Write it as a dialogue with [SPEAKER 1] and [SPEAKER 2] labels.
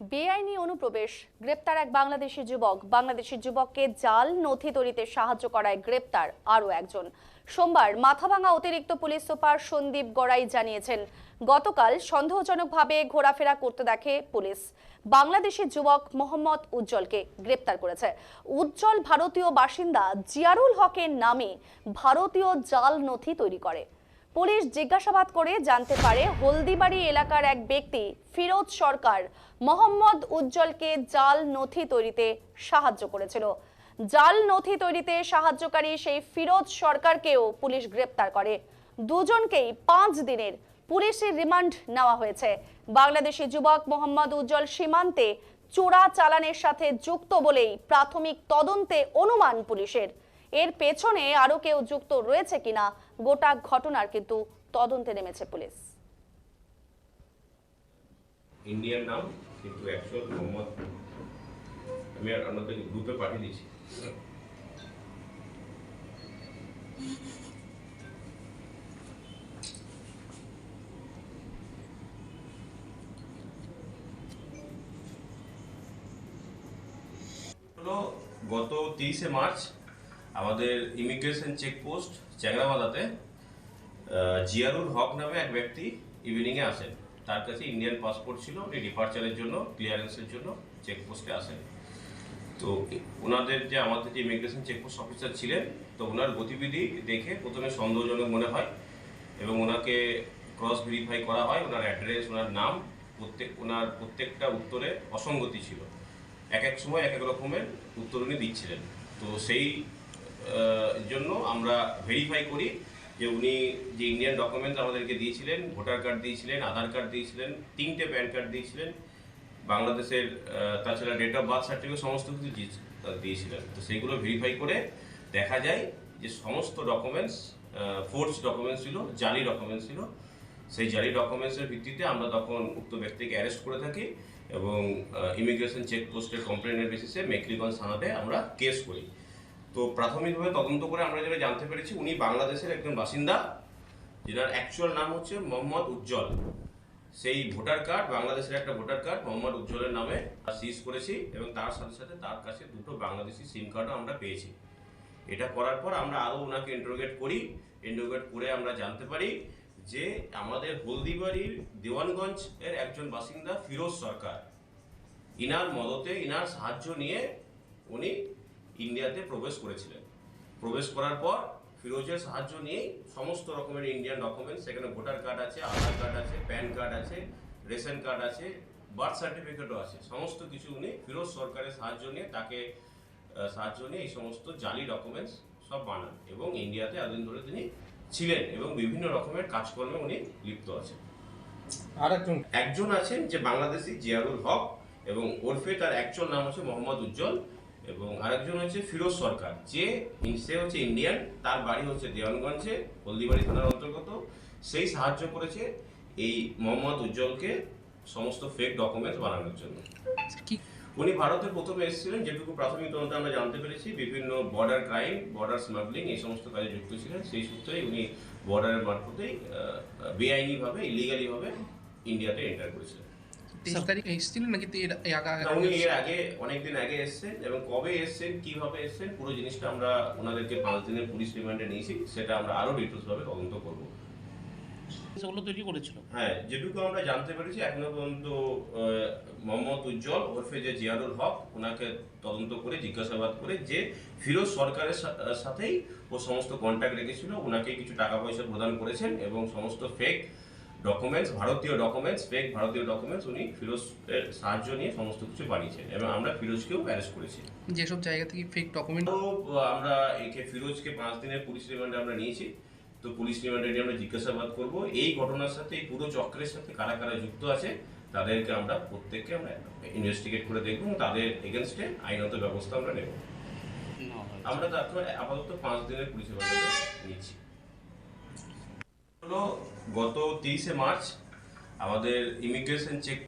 [SPEAKER 1] বেআইনি অনুপ্রবেশ, গ্রেপ্তার এক বাংলাদেশি যুবক। বাংলাদেশি যুবককে জাল নথি তৈরিতে সাহায্য করায় গ্রেপ্তার আরও একজন। সোমবার মাথাভাঙা অতিরিক্ত পুলিশ সুপার সন্দীপ গড়াই জানিয়েছেন, গতকাল সন্দেহজনকভাবে ঘোরাফেরা করতে দেখে পুলিশ। বাংলাদেশি যুবক মোহাম্মদ উজ্জ্বলকে গ্রেপ্তার করেছে। উজ্জ্বল ভারতীয় বাসিন্দা জিয়ারুল হকের নামে ভারতীয় জাল নথি তৈরি করে। পুলিশ জিজ্ঞাসাবাদ করে জানতে পারে হলদিবাড়ি এলাকার এক ব্যক্তি ফিরোজ সরকার মোহাম্মদ উজ্জ্বলকে জাল নথি তৈরিতে সাহায্য করেছিল। জাল নথি তৈরিতে সাহায্যকারী সেই ফিরোজ সরকারকেও পুলিশ গ্রেপ্তার করে। দুজনকেই পাঁচ দিনের পুলিশের রিমান্ড নেওয়া হয়েছে। বাংলাদেশি যুবক মোহাম্মদ উজ্জ্বল সীমান্তে চোরা চালানের সাথে যুক্ত বলেই প্রাথমিক তদন্তে অনুমান পুলিশের। এর পেছনে আরও কেউ যুক্ত রয়েছে কিনা গোটা ঘটনার কিন্তু তদন্তে নেমেছে পুলিশ।
[SPEAKER 2] ইন্ডিয়ান নাম, কিন্তু অ্যাকচুয়াল মোহাম্মদ আমি আর আপনাদের গ্রুপে পাঠিয়ে দিয়েছি গত তিরিশে মার্চ আমাদের ইমিগ্রেশন চেকপোস্ট চ্যাংরাবালাতে আহ, জিয়ারুল হক নামে এক ব্যক্তি ইভিনিংয়ে আসেন। তার কাছে ইন্ডিয়ান পাসপোর্ট ছিল উনি ডিপার্চারের জন্য ক্লিয়ারেন্সের জন্য চেকপোস্টে আসেন। তো ওনাদের যে আমাদের যে ইমিগ্রেশন চেকপোস্ট অফিসার ছিলেন তো ওনার গতিবিধি দেখে প্রথমে সন্দেহজনক মনে হয় এবং ওনাকে ক্রস ভেরিফাই করা হয়। ওনার অ্যাড্রেস ওনার নাম প্রত্যেক ওনার প্রত্যেকটা উত্তরে অসঙ্গতি ছিল। এক এক সময় এক এক রকমের উত্তর উনি দিচ্ছিলেন। তো সেই জন্য আমরা ভেরিফাই করি যে উনি যে ইন্ডিয়ান ডকুমেন্টস আমাদেরকে দিয়েছিলেন ভোটার কার্ড দিয়েছিলেন আধার কার্ড দিয়েছিলেন, তিনটে প্যান কার্ড দিয়েছিলেন, বাংলাদেশের তাছাড়া ডেট অফ বার্থ সার্টিফিকেট সমস্ত কিছু দিয়েছিলেন। তো সেইগুলো ভেরিফাই করে দেখা যায় যে সমস্ত ডকুমেন্টস ফোর্স ডকুমেন্টস ছিল, জালি ডকুমেন্টস ছিল। সেই জালি ডকুমেন্টসের ভিত্তিতে আমরা তখন উক্ত ব্যক্তিকে অ্যারেস্ট করে থাকি এবং ইমিগ্রেশন চেকপোস্টের কমপ্লেনের বেসিসে মেকলিগঞ্জ থানাতে আমরা কেস করি। তো প্রাথমিকভাবে তদন্ত করে আমরা যেটা জানতে পেরেছি, উনি বাংলাদেশের একজন বাসিন্দা যেটার অ্যাকচুয়াল নাম হচ্ছে মোহাম্মদ উজ্জ্বল। সেই ভোটার কার্ড বাংলাদেশের একটা ভোটার কার্ড মোহাম্মদ উজ্জ্বলের নামে সিজ করেছি এবং তার সাথে সাথে তার কাছে দুটো বাংলাদেশি সিম কার্ডও আমরা পেয়েছি। এটা করার পর আমরা আরও ওনাকে ইন্টারোগেট করি ইন্টারোগেট করে আমরা জানতে পারি যে আমাদের হলদিবাড়ির দেওয়ানগঞ্জ এর একজন বাসিন্দা ফিরোজ সরকার। ইনার মদতে, ইনার সাহায্য নিয়ে উনি ইন্ডিয়াতে প্রবেশ করেছিলেন। প্রবেশ করার পর ফিরোজের সাহায্য নিয়েই সমস্ত রকমের ইন্ডিয়ান ডকুমেন্টস সেখানে ভোটার কার্ড আছে আধার কার্ড আছে প্যান কার্ড আছে রেশন কার্ড আছে বার্থ সার্টিফিকেটও আছে। সমস্ত কিছু উনি ফিরোজ সরকারের সাহায্য নিয়ে তাকে সাহায্য নিয়ে এই সমস্ত জালি ডকুমেন্টস সব বানান এবং ইন্ডিয়াতে এতদিন ধরে তিনি ছিলেন এবং বিভিন্ন রকমের কাজকর্মে উনি লিপ্ত আছেন।
[SPEAKER 3] আর একজন
[SPEAKER 2] একজন আছেন যে বাংলাদেশি জিয়ারুল হক এবং ওরফে তার অ্যাকচুয়াল নাম হচ্ছে মোহাম্মদ উজ্জ্বল। এবং আরেকজন হচ্ছে ফিরোজ সরকার যে সে হচ্ছে ইন্ডিয়ান তার বাড়ি হচ্ছে দেওয়ানগঞ্জে হলদিবাড়ি থানার অন্তর্গত। সেই সাহায্য করেছে এই মোহাম্মদ উজ্জ্বলকে সমস্ত ফেক ডকুমেন্টস বানানোর জন্য। উনি ভারতে প্রথমে এসেছিলেন যেটুকু প্রাথমিক তদন্তে আমরা জানতে পেরেছি বিভিন্ন বর্ডার ক্রাইম বর্ডার স্মাগলিং এই সমস্ত কাজে যুক্ত ছিলেন। সেই সূত্রেই উনি বর্ডারের মারফতেই বেআইনিভাবে ইলিগালিভাবে ইন্ডিয়াতে এন্টার করেছিলেন।
[SPEAKER 3] তেইশ তারিখ এসেছিলেন নাকি এর এর আগে আগে
[SPEAKER 2] উনি এর আগে অনেকদিন আগে এসেছেন এবং কবে এসেছেন কীভাবে এসেছেন পুরো জিনিসটা আমরা ওনাদেরকে পাঁচ দিনের পুলিশ রিমান্ডে নিয়েছি সেটা আমরা আরও তদন্ত করব।
[SPEAKER 4] সেগুলো তৈরি করেছিল?
[SPEAKER 2] হ্যাঁ যেটুকু আমরা জানতে পেরেছি এখনও পর্যন্ত মোহাম্মদ উজ্জ্বল ওরফে যে জিয়ারুল হক ওনাকে তদন্ত করে জিজ্ঞাসাবাদ করে যে ফিরোজ সরকারের সাথেই ও সমস্ত কন্ট্যাক্ট রেখেছিল ওনাকে কিছু টাকা পয়সা প্রদান করেছেন এবং সমস্ত ফেক ডকুমেন্টস ভারতীয় ডকুমেন্টস ফেক ভারতীয় ডকুমেন্টস উনি ফিরোজের সাহায্য নিয়ে সমস্ত কিছু বানিয়েছেন এবং আমরা ফিরোজকেও অ্যারেস্ট করেছি।
[SPEAKER 3] যেসব জায়গা থেকে ফেক ডকুমেন্ট
[SPEAKER 2] আমরা একে ফিরোজকে পাঁচ দিনের পুলিশ রিমান্ডে আমরা নিয়েছি। তো পুলিশ রিমান্ডে নিয়ে আমরা জিজ্ঞাসাবাদ করব। এই ঘটনার সাথে এই পুরো চক্রের সাথে কারা কারা যুক্ত আছে তাদেরকে আমরা প্রত্যেককে আমরা ইনভেস্টিগেট করে দেখব এবং তাদের এগেনস্টে আইনত ব্যবস্থা আমরা নেব। আমরা তারপর আপাতত পাঁচ দিনের পুলিশ রিমান্ডে নিচ্ছি হলো গত তিরিশে মার্চ। আমাদের ইমিগ্রেশন চেক